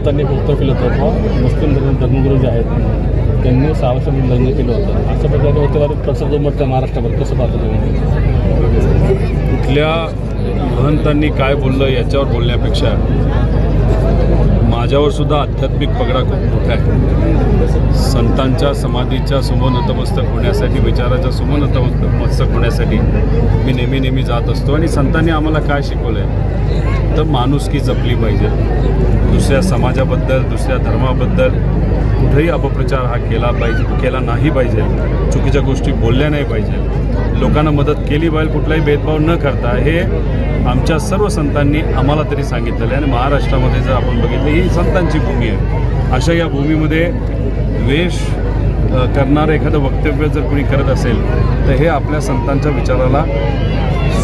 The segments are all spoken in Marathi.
संतांनी भक्त केलं होतं किंवा मुस्लिम धर्म धर्मगुरू जे आहेत. त्यांनी सहा लग्न केलं होतं. अशा प्रकारे होते प्रसाद उमटतं महाराष्ट्रावर कसं पाहतो कुठल्या महंतांनी काय बोललं याच्यावर बोलण्यापेक्षा माझ्यावर सुद्धा आध्यात्मिक पगडा खूप मोठा आहे. संतांच्या समाधीच्या समोर नतमस्तक होण्यासाठी विचाराच्या समोर नतमस्तक होण्यासाठी मी नेहमी नेहमी जात असतो. आणि संतांनी आम्हाला काय शिकवलं आहे तर माणुसकी जपली पाहिजे. दुसऱ्या समाजाबद्दल दुसऱ्या धर्माबद्दल कुठेही अपप्रचार हा केला पाहिजे केला नाही पाहिजे. चुकीच्या गोष्टी बोलल्या नाही पाहिजे. लोकांना मदत केली पाहिजे कुठलाही भेदभाव न करता. हे आमच्या सर्व संतांनी आम्हाला तरी सांगितलेलं आहे. आणि महाराष्ट्रामध्ये जर आपण बघितलं ही संतांची भूमी आहे. अशा या भूमीमध्ये वेश करणारं एखादं वक्तव्य जर कोणी करत असेल तर हे आपल्या संतांच्या विचाराला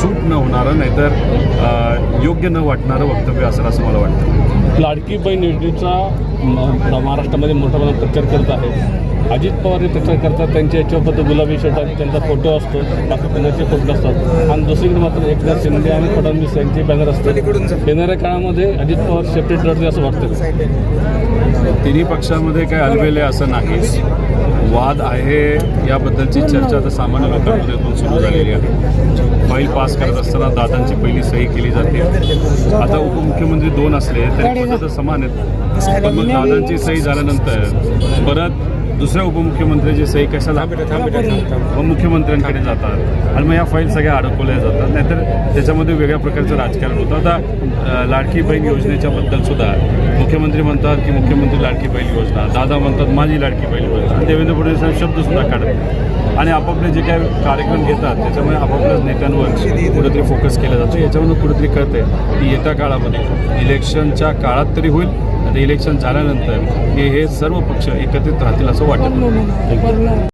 सूट न होणारं नाहीतर योग्य न वाटणारं वक्तव्य असेल असं मला वाटतं. लाडकी बहीण योजनेचा महाराष्ट्रामध्ये मोठा प्रमाणात प्रचार करत आहे अजित पवार हे प्रचार करतात त्यांच्या याच्यावर गुलाबी शर्ट आणि त्यांचा फोटो असतो बाकी कोणाचे फोटो असतात आणि दुसरीकडे मात्र एकनाथ शिंदे आणि फडणवीस यांचे बॅनर असतात. येणाऱ्या काळामध्ये अजित पवार सेपरेट लढते असं वाटतं. तिन्ही पक्षामध्ये काय अलबेले असं नाही वाद आहे याबद्दलची चर्चा तर सामान्य लोकांमध्ये पण सुरू झालेली आहे. फाईल पास करत असताना दादांची पहिली सही केली जाते. आता उपमुख्यमंत्री दोन असले तरी पद समान आहेत. पण मग दादांची सही झाल्यानंतर परत दुसऱ्या उपमुख्यमंत्र्याची सही कशाला? मग मुख्यमंत्र्यांकडे जातात. आणि मग या फाईल सगळ्या अडकवल्या जातात. नाहीतर त्याच्यामध्ये वेगळ्या प्रकारचं राजकारण होतं. आता लाडकी बहीण योजनेच्या बद्दल सुद्धा मुख्यमंत्री म्हणतात की मुख्यमंत्री लाडकी बहीण योजना. दादा म्हणतात माझी लाडकी बहीण योजना. देवेंद्र फडणवीस हे शब्दसुद्धा काढत आणि आपापले जे काही कार्यक्रम घेतात त्याच्यामुळे आपापल्याच नेत्यांवर कुठेतरी फोकस केलं जातं. याच्यावरून कुठेतरी कळतंय की येत्या काळामध्ये इलेक्शनच्या काळात तरी होईल आता इलेक्शन झाल्यानंतर की हे सर्व पक्ष एकत्रित राहतील असं वाटत. नाही.